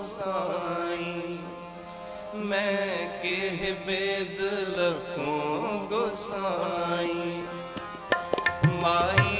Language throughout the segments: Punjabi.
गोसाई मैं केह बेद लखों गोसाई माई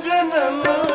真的吗？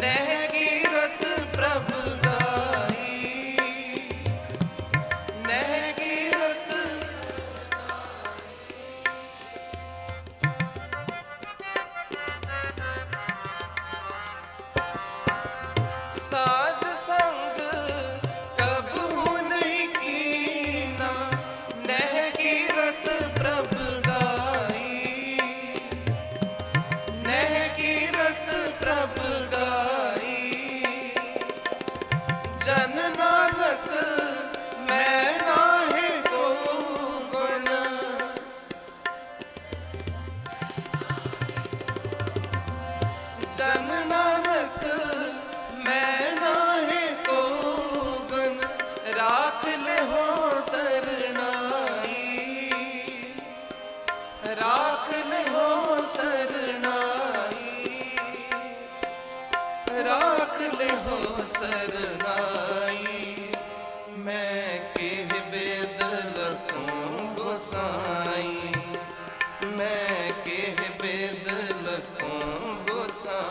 Sunday. ਸਨ ਨਾਨਕ, ਮੈਂ ਨਾਹੇ ਕੋਗਨ, ਰਾਖ ਲਿਹੋ ਸਰਨਾਈ ਰਾਖ ਲਿਹੋ ਸਰਨਾਈ ਰਾਖ ਲਿਹੋ ਸਰਨਾਈ ਮੈਂ ਕਿਹ ਬੇਦਲ ਕੋ ਗੋਸਾਈ। ਮੈਂ ਕਿਹ ਬੇਦਲ ਕੋ ਗੋਸਾਈ।